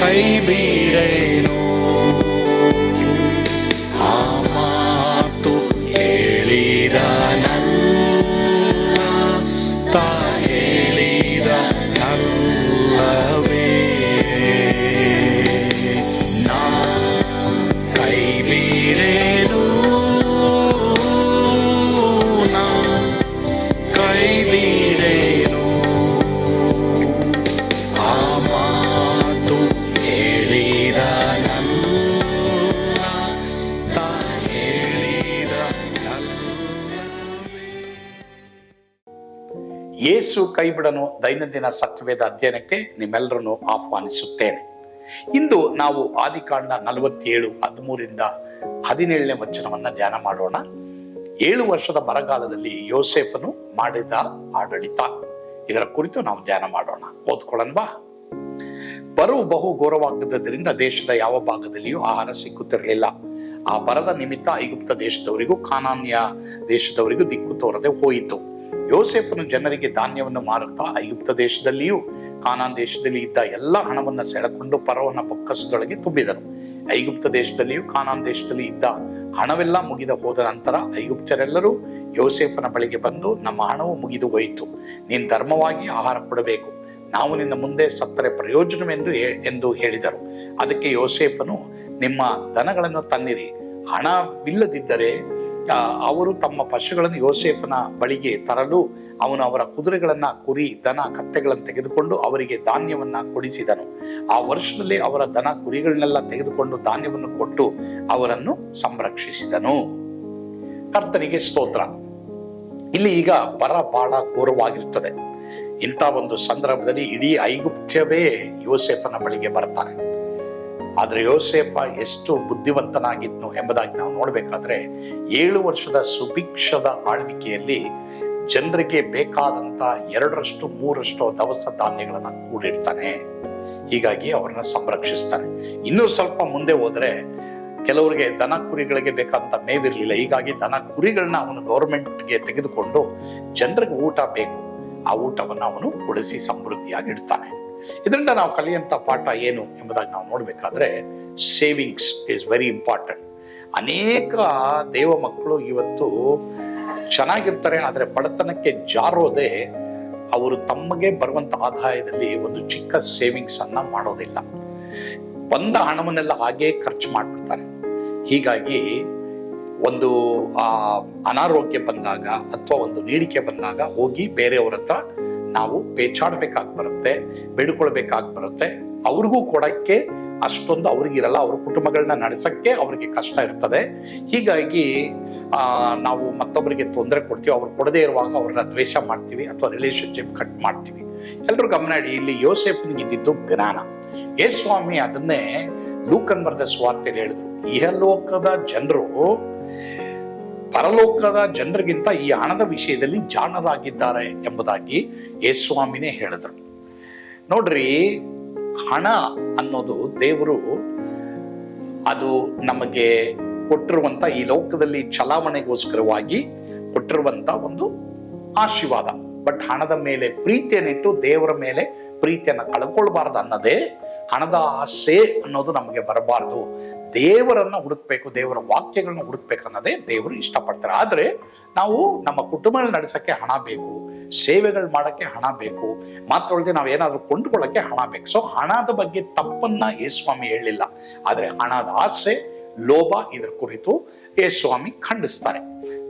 Baby. ಯೇಸು ಕೈಬಿಡನು ದೈನಂದಿನ ಸತ್ಯವೇದ ಅಧ್ಯಯನಕ್ಕೆ ನಿಮ್ಮೆಲ್ಲರನ್ನು ಆಹ್ವಾನಿಸುತ್ತೇನೆ. ಇಂದು ನಾವು ಆದಿಕಾಂಡ ನಲವತ್ತೇಳು, ಹದಿಮೂರಿಂದ ಹದಿನೇಳನೇ ವಚನವನ್ನ ಧ್ಯಾನ ಮಾಡೋಣ. ಏಳು ವರ್ಷದ ಬರಗಾಲದಲ್ಲಿ ಯೋಸೆಫನು ಮಾಡಿದ ಆಡಳಿತ. ಇದರ ಕುರಿತು ನಾವು ಧ್ಯಾನ ಮಾಡೋಣ. ಓದ್ಕೊಳ್ಳನ್ವಾ ಬರವು ಬಹು ಘೋರವಾಗದ್ದರಿಂದ ದೇಶದ ಯಾವ ಭಾಗದಲ್ಲಿಯೂ ಆಹಾರ ಸಿಕ್ಕುತ್ತಿರಲಿಲ್ಲ. ಆ ಬರದ ನಿಮಿತ್ತ ಐಗುಪ್ತ ದೇಶದವರಿಗೂ, ಕಾನಾನ್ಯ ದೇಶದವರಿಗೂ ದಿಕ್ಕು ತೋರದೆ ಹೋಯಿತು. ಯೋಸೆಫನು ಜನರಿಗೆ ಧಾನ್ಯವನ್ನು ಮಾರುತ್ತಾ ಐಗುಪ್ತ ದೇಶದಲ್ಲಿಯೂ ಕಾನಾನ್ ದೇಶದಲ್ಲಿ ಇದ್ದ ಎಲ್ಲ ಹಣವನ್ನು ಸೆಳೆಕೊಂಡು ಪರವನ ಬೊಕ್ಕಸದೊಳಗೆ ತುಂಬಿದರು ಐಗುಪ್ತ ದೇಶದಲ್ಲಿಯೂ ಕಾನಾನ್ ದೇಶದಲ್ಲಿ ಇದ್ದ ಹಣವೆಲ್ಲ ಮುಗಿದ ಹೋದ ನಂತರ ಐಗುಪ್ತರೆಲ್ಲರೂ ಯೋಸೇಫನ ಬಳಿಗೆ ಬಂದು, ನಮ್ಮ ಹಣವು ಮುಗಿದು ಹೋಯಿತು. ನೀನು ಧರ್ಮವಾಗಿ ಆಹಾರ ಕೊಡಬೇಕು. ನಾವು ನಿನ್ನ ಮುಂದೆ ಸತ್ತರೆ ಪ್ರಯೋಜನವೆಂದು ಎಂದು ಹೇಳಿದರು. ಅದಕ್ಕೆ ಯೋಸೇಫನು, ನಿಮ್ಮ ದನಗಳನ್ನು ತನ್ನಿರಿ. ಹಣವಿಲ್ಲದಿದ್ದರೆ ಅವರು ತಮ್ಮ ಪಶುಗಳನ್ನು ಯೋಸೇಫನ ಬಳಿಗೆ ತರಲು ಅವನು ಅವರ ಕುದುರೆಗಳನ್ನ ಕುರಿ, ದನ, ಕತ್ತೆಗಳನ್ನು ತೆಗೆದುಕೊಂಡು ಅವರಿಗೆ ಧಾನ್ಯವನ್ನ ಕೊಡಿಸಿದನು. ಆ ವರ್ಷದಲ್ಲಿ ಅವರ ದನ ಕುರಿಗಳನ್ನೆಲ್ಲ ತೆಗೆದುಕೊಂಡು ಧಾನ್ಯವನ್ನು ಕೊಟ್ಟು ಅವರನ್ನು ಸಂರಕ್ಷಿಸಿದನು. ಕರ್ತನಿಗೆ ಸ್ತೋತ್ರ. ಇಲ್ಲಿ ಈಗ ಬರ ಬಹಳ ಘೋರವಾಗಿರುತ್ತದೆ ಇಂಥ ಒಂದು ಸಂದರ್ಭದಲ್ಲಿ ಇಡೀ ಐಗುಪ್ತ್ಯವೇ ಯೋಸೇಫನ ಬಳಿಗೆ ಬರ್ತಾರೆ ಆದ್ರೆ ಯೋಸೇಫ ಎಷ್ಟು ಬುದ್ಧಿವಂತನಾಗಿದ್ನು ಎಂಬುದಾಗಿ ನಾವು ನೋಡಬೇಕಾದ್ರೆ ಏಳು ವರ್ಷದ ಸುಭಿಕ್ಷದ ಆಳ್ವಿಕೆಯಲ್ಲಿ ಜನರಿಗೆ ಬೇಕಾದಂತ ಎರಡರಷ್ಟು ಮೂರಷ್ಟು ದವಸ ಧಾನ್ಯಗಳನ್ನು ಕೂಡಿಡ್ತಾನೆ. ಹೀಗಾಗಿ ಅವರನ್ನ ಸಂರಕ್ಷಿಸ್ತಾನೆ. ಇನ್ನೂ ಸ್ವಲ್ಪ ಮುಂದೆ ಹೋದರೆ ಕೆಲವರಿಗೆ ದನ ಕುರಿಗಳಿಗೆ ಬೇಕಾದಂತ ಮೇವಿರಲಿಲ್ಲ. ಹೀಗಾಗಿ ದನ ಕುರಿಗಳನ್ನ ಅವನು ಗೌರ್ಮೆಂಟ್ಗೆ ತೆಗೆದುಕೊಂಡು ಜನರಿಗೆ ಊಟ ಬೇಕು. ಆ ಊಟವನ್ನು ಅವನು ಉಳಿಸಿ ಸಮೃದ್ಧಿಯಾಗಿ ಇಡ್ತಾನೆ. ಇದರಿಂದ ನಾವು ಕಲಿಯಂತ ಪಾಠ ಏನು ಎಂಬುದಾಗಿ ನಾವು ನೋಡಬೇಕಾದ್ರೆ ಸೇವಿಂಗ್ಸ್ ಇಸ್ ವೆರಿ ಇಂಪಾರ್ಟೆಂಟ್ ಅನೇಕ ದೇವ ಮಕ್ಕಳು ಇವತ್ತು ಚೆನ್ನಾಗಿರ್ತಾರೆ, ಆದರೆ ಬಡತನಕ್ಕೆ ಜಾರೋದೆ ಅವರು ತಮಗೆ ಬರುವಂತ ಆದಾಯದಲ್ಲಿ ಒಂದು ಚಿಕ್ಕ ಸೇವಿಂಗ್ಸ್ ಅನ್ನ ಮಾಡೋದಿಲ್ಲ. ಬಂದ ಹಣವನ್ನೆಲ್ಲ ಹಾಗೇ ಖರ್ಚು ಮಾಡಿಬಿಡ್ತಾರೆ. ಹೀಗಾಗಿ ಒಂದು ಅನಾರೋಗ್ಯ ಬಂದಾಗ ಅಥವಾ ಒಂದು ನೀಡಿಕೆ ಬಂದಾಗ ಹೋಗಿ ಬೇರೆಯವ್ರ ಹತ್ರ ನಾವು ಪೇಚಾಡ್ಬೇಕಾಗಿ ಬರುತ್ತೆ, ಬೇಡ್ಕೊಳ್ಬೇಕಾಗಿ ಬರುತ್ತೆ. ಅವ್ರಿಗೂ ಕೊಡಕ್ಕೆ ಅಷ್ಟೊಂದು ಅವ್ರಿಗಿರಲ್ಲ ಅವ್ರ ಕುಟುಂಬಗಳನ್ನ ನಡೆಸಕ್ಕೆ ಅವ್ರಿಗೆ ಕಷ್ಟ ಇರ್ತದೆ. ಹೀಗಾಗಿ ನಾವು ಮತ್ತೊಬ್ಬರಿಗೆ ತೊಂದರೆ ಕೊಡ್ತೀವಿ, ಅವ್ರು ಕೊಡದೇ ಇರುವಾಗ ಅವ್ರನ್ನ ದ್ವೇಷ ಮಾಡ್ತೀವಿ ಅಥವಾ ರಿಲೇಶನ್ಶಿಪ್ ಕಟ್ ಮಾಡ್ತೀವಿ. ಎಲ್ಲರೂ ಗಮನ ಇಡಿ, ಇಲ್ಲಿ ಯೋಸೆಫ್ನಿಗೆ ಇದ್ದಿದ್ದು ಜ್ಞಾನ. ಯೇಸ್ವಾಮಿ ಅದನ್ನೇ ಲೂಕನ್ ಬರೆದ ಸ್ವಾರ್ಥೆಯಲ್ಲಿ ಹೇಳಿದ್ರು. ಇಹಲೋಕದ ಜನರು ಪರಲೋಕದ ಜನರಿಗಿಂತ ಈ ಹಣದ ವಿಷಯದಲ್ಲಿ ಜಾಣರಾಗಿದ್ದಾರೆ ಎಂಬುದಾಗಿ ಯೇಸ್ವಾಮಿನೇ ಹೇಳಿದ್ರು. ನೋಡ್ರಿ, ಹಣ ಅನ್ನೋದು ದೇವರು ಅದು ನಮಗೆ ಕೊಟ್ಟಿರುವಂತ ಈ ಲೋಕದಲ್ಲಿ ಚಲಾವಣೆಗೋಸ್ಕರವಾಗಿ ಕೊಟ್ಟಿರುವಂತ ಒಂದು ಆಶೀರ್ವಾದ. ಬಟ್ ಹಣದ ಮೇಲೆ ಪ್ರೀತಿಯನ್ನಿಟ್ಟು ದೇವರ ಮೇಲೆ ಪ್ರೀತಿಯನ್ನು ಕಳ್ಕೊಳ್ಬಾರ್ದು ಅನ್ನೋದೇ ಹಣದ ಆಸೆ ಅನ್ನೋದು ನಮಗೆ ಬರಬಾರ್ದು. ದೇವರನ್ನ ಹುಡುಕ್ಬೇಕು, ದೇವರ ವಾಕ್ಯಗಳನ್ನ ಹುಡುಕ್ಬೇಕು ಅನ್ನೋದೇ ದೇವರು ಇಷ್ಟಪಡ್ತಾರೆ. ಆದ್ರೆ ನಾವು ನಮ್ಮ ಕುಟುಂಬಗಳು ನಡೆಸಕ್ಕೆ ಹಣ ಬೇಕು, ಸೇವೆಗಳು ಮಾಡಕ್ಕೆ ಹಣ ಬೇಕು ಮಾತ್ರ ನಾವು ಏನಾದರೂ ಕೊಂಡ್ಕೊಳ್ಳಕ್ಕೆ ಹಣ ಬೇಕು. ಸೊ ಹಣದ ಬಗ್ಗೆ ತಪ್ಪನ್ನ ಯೇಸ್ವಾಮಿ ಹೇಳಿಲ್ಲ ಆದ್ರೆ ಹಣದ ಆಸೆ, ಲೋಭ ಇದ್ರ ಕುರಿತು ಯೇಸ್ವಾಮಿ ಖಂಡಿಸ್ತಾರೆ.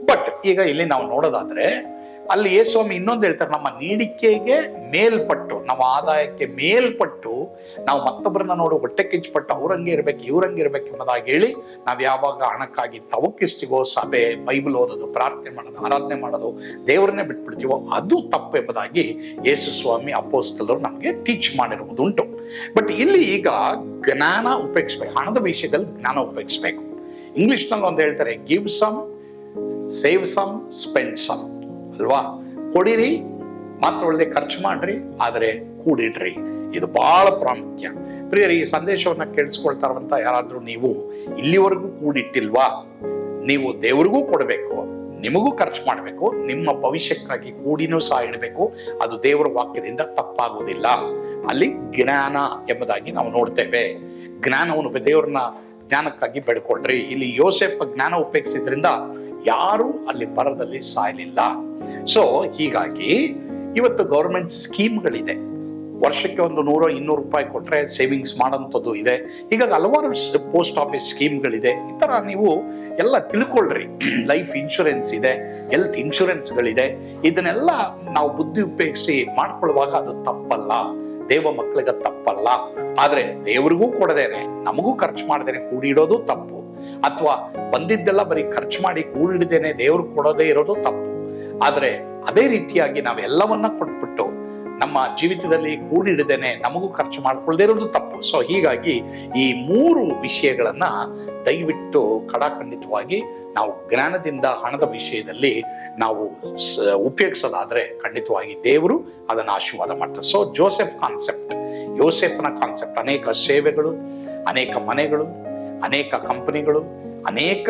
ಬಟ್ ಈಗ ಇಲ್ಲಿ ನಾವು ನೋಡೋದಾದ್ರೆ ಅಲ್ಲಿ ಯೇಸ್ವಾಮಿ ಇನ್ನೊಂದು ಹೇಳ್ತಾರೆ, ನಮ್ಮ ನೀಡಿಕೆಗೆ ಮೇಲ್ಪಟ್ಟು, ನಮ್ಮ ಆದಾಯಕ್ಕೆ ಮೇಲ್ಪಟ್ಟು, ನಾವು ಮತ್ತೊಬ್ಬರನ್ನ ನೋಡು ಹೊಟ್ಟೆ ಕಿಚ್ಚಪಟ್ಟು ಅವ್ರಂಗೆ ಇರ್ಬೇಕು, ಇವ್ರಂಗೆ ಇರ್ಬೇಕು ಎಂಬುದಾಗಿ ಹೇಳಿ, ನಾವು ಯಾವಾಗ ಹಣಕ್ಕಾಗಿ ತವಕಿಸ್ತೀವೋ ಸಭೆ, ಬೈಬಲ್ ಓದೋದು, ಪ್ರಾರ್ಥನೆ ಮಾಡೋದು, ಆರಾಧನೆ ಮಾಡೋದು, ದೇವರನ್ನೇ ಬಿಟ್ಬಿಡ್ತೀವೋ ಅದು ತಪ್ಪು ಎಂಬುದಾಗಿ ಯೇಸು ಸ್ವಾಮಿ ಅಪೋಸ್ತಲರು ನಮಗೆ ಟೀಚ್ ಮಾಡಿರುವುದುಂಟು. ಬಟ್ ಇಲ್ಲಿ ಈಗ ಜ್ಞಾನ ಉಪಯೋಗಿಸ್ಬೇಕು, ಹಣದ ವಿಷಯದಲ್ಲಿ ಜ್ಞಾನ ಉಪಯೋಗಿಸ್ಬೇಕು. ಇಂಗ್ಲಿಷ್ನಲ್ಲಿ ಒಂದು ಹೇಳ್ತಾರೆ give some save some spend some ಅಲ್ವಾ ಕೊಡಿರಿ, ಮಾತ್ರ ಒಳ್ಳೆ ಖರ್ಚು ಮಾಡ್ರಿ, ಆದರೆ ಕೂಡಿಡ್ರಿ. ಇದು ಬಹಳ ಪ್ರಾಮುಖ್ಯ. ಪ್ರಿಯರಿ, ಈ ಸಂದೇಶವನ್ನ ಕೇಳಿಸ್ಕೊಳ್ತಾ ಇರುವಂತ ಯಾರಾದ್ರೂ ನೀವು ಇಲ್ಲಿವರೆಗೂ ಕೂಡಿಟ್ಟಿಲ್ವಾ? ನೀವು ದೇವ್ರಿಗೂ ಕೊಡಬೇಕು, ನಿಮಗೂ ಖರ್ಚು ಮಾಡಬೇಕು, ನಿಮ್ಮ ಭವಿಷ್ಯಕ್ಕಾಗಿ ಕೂಡಿನೂ ಸಹ ಇಡಬೇಕು, ಅದು ದೇವರ ವಾಕ್ಯದಿಂದ ತಪ್ಪಾಗುವುದಿಲ್ಲ ಅಲ್ಲಿ ಜ್ಞಾನ ಎಂಬುದಾಗಿ ನಾವು ನೋಡ್ತೇವೆ. ಜ್ಞಾನವನ್ನು ದೇವರನ್ನ ಜ್ಞಾನಕ್ಕಾಗಿ ಬೆಡ್ಕೊಳ್ರಿ. ಇಲ್ಲಿ ಯೋಸೆಫ್ ಜ್ಞಾನ ಉಪಯೋಗಿಸಿದ್ರಿಂದ ಯಾರು ಅಲ್ಲಿ ಬರದಲ್ಲಿ ಸಾಯಲಿಲ್ಲ. ಸೊ ಹೀಗಾಗಿ ಇವತ್ತು ಗೌರ್ಮೆಂಟ್ ಸ್ಕೀಮ್ಗಳಿದೆ ವರ್ಷಕ್ಕೆ ಒಂದು ನೂರು, ಇನ್ನೂರು ರೂಪಾಯಿ ಕೊಟ್ಟರೆ ಸೇವಿಂಗ್ಸ್ ಮಾಡೋಂಥದ್ದು ಇದೆ. ಹೀಗಾಗಿ ಹಲವಾರು ಪೋಸ್ಟ್ ಆಫೀಸ್ ಸ್ಕೀಮ್ಗಳಿದೆ ಈ ಥರ ನೀವು ಎಲ್ಲ ತಿಳ್ಕೊಳ್ರಿ. ಲೈಫ್ ಇನ್ಶೂರೆನ್ಸ್ ಇದೆ ಹೆಲ್ತ್ ಇನ್ಶೂರೆನ್ಸ್ಗಳಿದೆ ಇದನ್ನೆಲ್ಲ ನಾವು ಬುದ್ಧಿ ಉಪಯೋಗಿಸಿ ಮಾಡ್ಕೊಳ್ಳುವಾಗ ಅದು ತಪ್ಪಲ್ಲ. ದೇವ ಮಕ್ಕಳಿಗೆ ತಪ್ಪಲ್ಲ. ಆದರೆ ದೇವರಿಗೂ ಕೊಡದೇನೆ, ನಮಗೂ ಖರ್ಚು ಮಾಡದೇನೆ ಕೂಡಿಡೋದು ತಪ್ಪು. ಅಥವಾ ಬಂದಿದ್ದೆಲ್ಲ ಬರೀ ಖರ್ಚು ಮಾಡಿ ಕೂಡಿಡದೇನೆ ದೇವ್ರು ಕೊಡೋದೇ ಇರೋದು ತಪ್ಪು. ಆದ್ರೆ ಅದೇ ರೀತಿಯಾಗಿ ನಾವೆಲ್ಲವನ್ನ ಕೊಟ್ಬಿಟ್ಟು ನಮ್ಮ ಜೀವಿತದಲ್ಲಿ ಕೂಡಿಡದೇನೆ ನಮಗೂ ಖರ್ಚು ಮಾಡ್ಕೊಳ್ಳದೇ ಇರೋದು ತಪ್ಪು. ಸೊ ಹೀಗಾಗಿ ಈ ಮೂರು ವಿಷಯಗಳನ್ನ ದಯವಿಟ್ಟು ಕಡಾಖಂಡಿತವಾಗಿ ನಾವು ಜ್ಞಾನದಿಂದ ಹಣದ ವಿಷಯದಲ್ಲಿ ನಾವು ಉಪಯೋಗಿಸೋದಾದ್ರೆ ಖಂಡಿತವಾಗಿ ದೇವರು ಅದನ್ನು ಆಶೀರ್ವಾದ ಮಾಡ್ತಾರೆ. ಸೊ ಜೋಸೆಫ್ ಕಾನ್ಸೆಪ್ಟ್ ಯೋಸೆಫ್ನ ಕಾನ್ಸೆಪ್ಟ್ ಅನೇಕ ಸೇವೆಗಳು, ಅನೇಕ ಮನೆಗಳು ಅನೇಕ ಕಂಪನಿಗಳು, ಅನೇಕ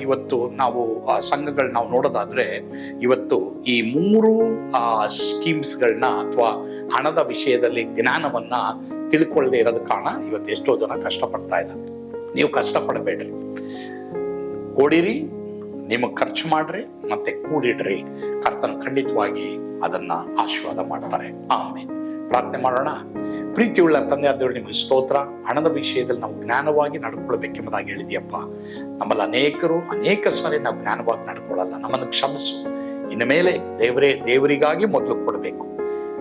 ಇವತ್ತು ನಾವು ಸಂಘಗಳು ನಾವು ನೋಡೋದಾದ್ರೆ, ಇವತ್ತು ಈ ಮೂರು ಸ್ಕೀಮ್ಸ್ಗಳನ್ನ ಅಥವಾ ಹಣದ ವಿಷಯದಲ್ಲಿ ಜ್ಞಾನವನ್ನ ತಿಳ್ಕೊಳ್ಳದೆ ಇರೋದ ಕಾರಣ ಇವತ್ತು ಎಷ್ಟೋ ಜನ ಕಷ್ಟಪಡ್ತಾ ಇದ್ದಾರೆ. ನೀವು ಕಷ್ಟಪಡಬೇಡ್ರಿ. ಕೊಡಿರಿ ನಿಮಗೆ ಖರ್ಚು ಮಾಡ್ರಿ, ಮತ್ತೆ ಕೂಡಿಡ್ರಿ. ಕರ್ತನ ಖಂಡಿತವಾಗಿ ಅದನ್ನ ಆಶೀರ್ವಾದ ಮಾಡ್ತಾರೆ. ಆಮೇಲೆ ಪ್ರಾರ್ಥನೆ ಮಾಡೋಣ. ಪ್ರೀತಿಯುಳ್ಳ ತಂದೆ ಆದವರು ನಿಮಗೆ ಸ್ತೋತ್ರ, ಹಣದ ವಿಷಯದಲ್ಲಿ ನಾವು ಜ್ಞಾನವಾಗಿ ನಡ್ಕೊಳ್ಬೇಕೆಂಬುದಾಗಿ ಹೇಳಿದೆಯಪ್ಪ ನಮ್ಮಲ್ಲಿ ಅನೇಕರು, ಅನೇಕ ಸಾರಿ ನಾವು ಜ್ಞಾನವಾಗಿ ನಡ್ಕೊಳ್ಳಲ್ಲ. ನಮ್ಮನ್ನು ಕ್ಷಮಿಸು. ಇನ್ನು ಮೇಲೆ ದೇವರೇ, ದೇವರಿಗಾಗಿ ಮೊದಲು ಕೊಡಬೇಕು.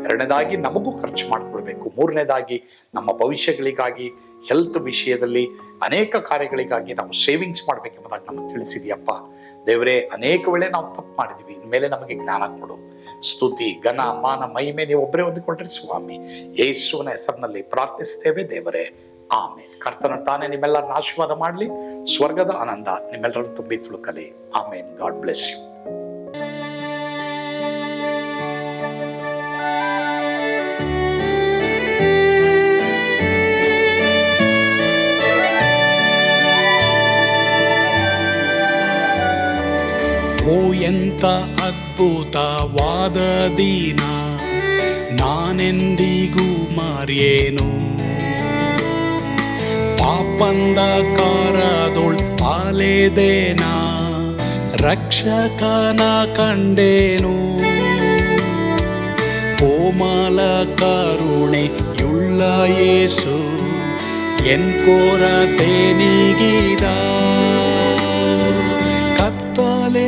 ಎರಡನೇದಾಗಿ ನಮಗೂ ಖರ್ಚು ಮಾಡಿಕೊಳ್ಬೇಕು. ಮೂರನೇದಾಗಿ ನಮ್ಮ ಭವಿಷ್ಯಗಳಿಗಾಗಿ ಹೆಲ್ತ್ ವಿಷಯದಲ್ಲಿ ಅನೇಕ ಕಾರ್ಯಗಳಿಗಾಗಿ ನಾವು ಸೇವಿಂಗ್ಸ್ ಮಾಡಬೇಕೆಂಬುದಾಗಿ ನಮಗೆ ತಿಳಿಸಿದ್ಯಪ್ಪ. ದೇವರೇ, ಅನೇಕ ವೇಳೆ ನಾವು ತಪ್ಪು ಮಾಡಿದ್ವಿ ಇನ್ಮೇಲೆ ನಮಗೆ ಜ್ಞಾನ ಕೊಡು. ಸ್ತುತಿ, ಘನ, ಮಾನ, ಮಹಿಮೆ ನೀವು ಒಬ್ಬರೇ ಹೊಂದಿಕೊಂಡ್ರಿ ಸ್ವಾಮಿ, ಯೇಸುವಿನ ಹೆಸರಿನಲ್ಲಿ ಪ್ರಾರ್ಥಿಸ್ತೇವೆ ದೇವರೇ. ಆಮೇಲೆ ಕರ್ತನ ತಾನೇ ನಿಮ್ಮೆಲ್ಲರನ್ನ ಆಶೀರ್ವಾದ ಮಾಡಲಿ, ಸ್ವರ್ಗದ ಆನಂದ ನಿಮ್ಮೆಲ್ಲರನ್ನು ತುಂಬಿ ತುಳುಕಲಿ. ಆಮೇನ್. God bless you. ಎಂತ ಅದ್ಭುತವಾದ ದಿನ ನಾನೆಂದಿಗೂ ಮರೆಯೇನು? ಪಾಪಂದ ಕಾರದೊಳ್ ಪಾಲೆದೇನ, ರಕ್ಷಕನ ಕಂಡೇನು? ಕೋಮಲ ಕರುಣೆ ಯುಳ್ಳ ಯೇಸು, ಎನ್ ಕೋರತೆ ನೀಗಿದ? ಕತ್ತಲೆ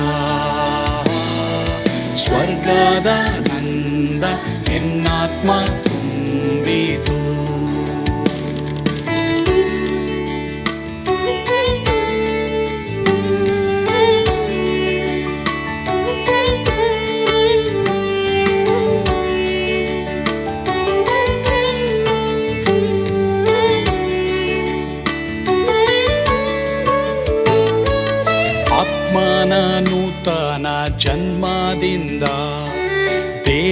ಸ್ವರ್ಗದ ನಂದ ಎನ್ನಾತ್ಮ ತುಂಬಿತು ಆತ್ಮನ ನೂತನ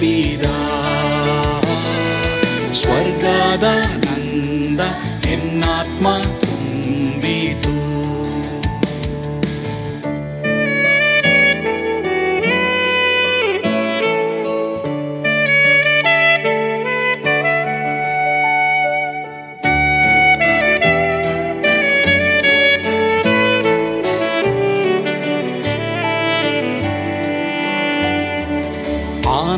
ಪಿದಾ ಸ್ವರ್ಗದ ನಂದ ಎನ್ನಾತ್ಮ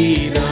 ತಿರುಬಿದ